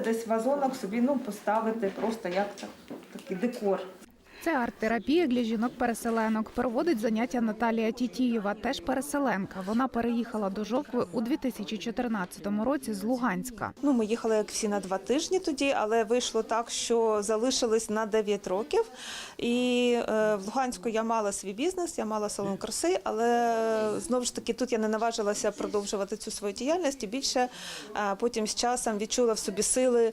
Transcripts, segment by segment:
Десь вазонок собі ну, поставити просто як так, такий декор. Це арт-терапія для жінок-переселенок. Проводить заняття Наталія Тітієва, теж переселенка. Вона переїхала до Жовкви у 2014 році з Луганська. Ну, ми їхали як всі на два тижні тоді, але вийшло так, що залишились на 9 років. І е, в Луганську я мала свій бізнес, я мала салон краси, але е, знову ж таки тут я не наважилася продовжувати цю свою діяльність і більше е, потім з часом відчула в собі сили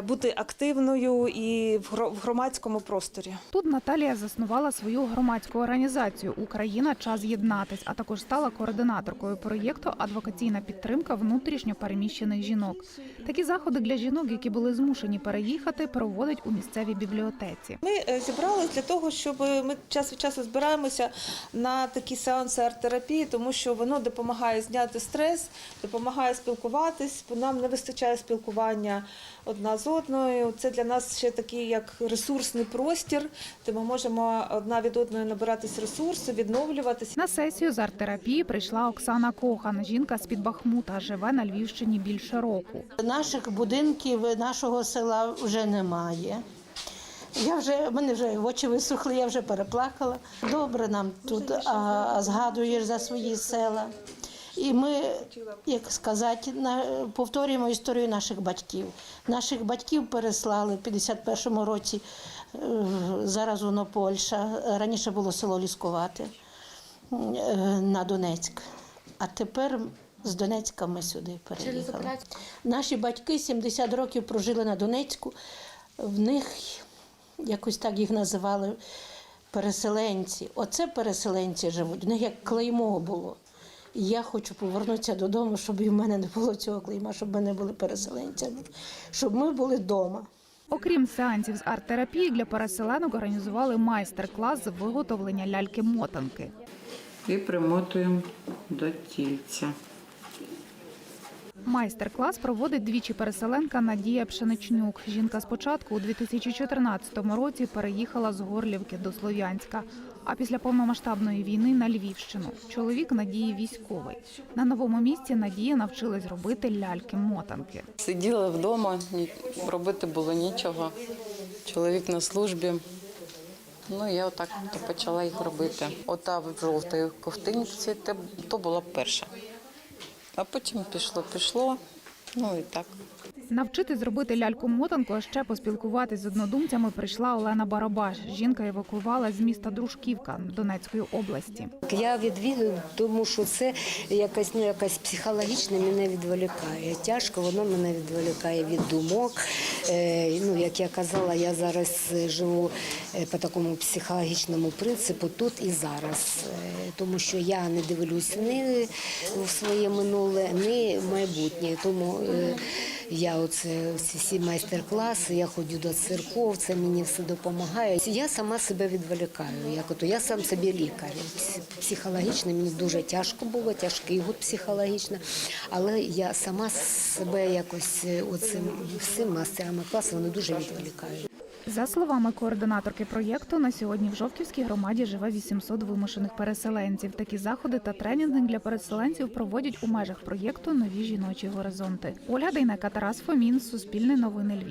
бути активною і в громадському просторі. Тут Наталія заснувала свою громадську організацію Україна час єднатись, а також стала координаторкою проєкту Адвокаційна підтримка внутрішньо переміщених жінок. Такі заходи для жінок, які були змушені переїхати, проводить у місцевій бібліотеці. Ми е, зібрались для того, щоб ми час від часу збираємося на такі сеанси арт-терапії, тому що воно допомагає зняти стрес, допомагає спілкуватись, бо нам не вистачає спілкування одна з одною. Це для нас ще такий як ресурсний простір, де ми можемо одна від одної набиратись ресурсу, відновлюватися. На сесію з арт-терапії прийшла Оксана Кохан. Жінка з під Бахмута живе на Львівщині більше року. Наших будинків нашого села вже немає. Я вже в мене вже очі висохли, я вже переплакала. Добре нам тут, а, а згадуєш за свої села. І ми, як сказати, повторюємо історію наших батьків. Наших батьків переслали в 51-му році. е, Зараз воно Польща. Раніше було село Лісковате е, на Донецьк. А тепер з Донецька ми сюди переїхали. Наші батьки 70 років прожили на Донецьку. В них якось так їх називали переселенці. Оце переселенці живуть. В них як клеймо було. Я хочу повернутися додому, щоб і в мене не було цього клейма, щоб ми не були переселенцями, щоб ми були вдома. Окрім сеансів з арт-терапії, для переселенок організували майстер-клас з виготовлення ляльки-мотанки. і примотуємо до тільця. Майстер-клас проводить двічі переселенка Надія Пшеничнюк. Жінка спочатку у 2014 році переїхала з Горлівки до Слов'янська, а після повномасштабної війни на Львівщину. Чоловік Надії військовий. На новому місці Надія навчилась робити ляльки-мотанки. Сиділа вдома, робити було нічого. Чоловік на службі. Ну, я отак то почала їх робити. Ота в жовтій ковтинці то була перша. А потім пішло, пішло. Ну і так. Навчити зробити ляльку-мотанку, а ще поспілкуватись з однодумцями прийшла Олена Барабаш. Жінка евакуювала з міста Дружківка Донецької області. Я відвідую, тому що це якась ну якась психологічно мене відволікає. Тяжко воно мене відволікає від думок. Е, ну як я казала, я зараз е, живу е, по такому психологічному принципу тут і зараз, Е, тому що я не дивлюсь ні в своє минуле, ні в майбутнє. Тому я оце всі майстер-класи, я ходжу до церков, це мені все допомагає. Я сама себе відволікаю. Як ото я сам собі лікар. Психологічно мені дуже тяжко було, тяжкий год психологічно, але я сама себе якось е, оцим всім майстерами класу вони дуже відволікають. За словами координаторки проєкту, на сьогодні в Жовківській громаді живе 800 вимушених переселенців. Такі заходи та тренінги для переселенців проводять у межах проєкту Нові жіночі горизонти. Ольга Дейнека, Тарас Фомін, Суспільне новини Львів.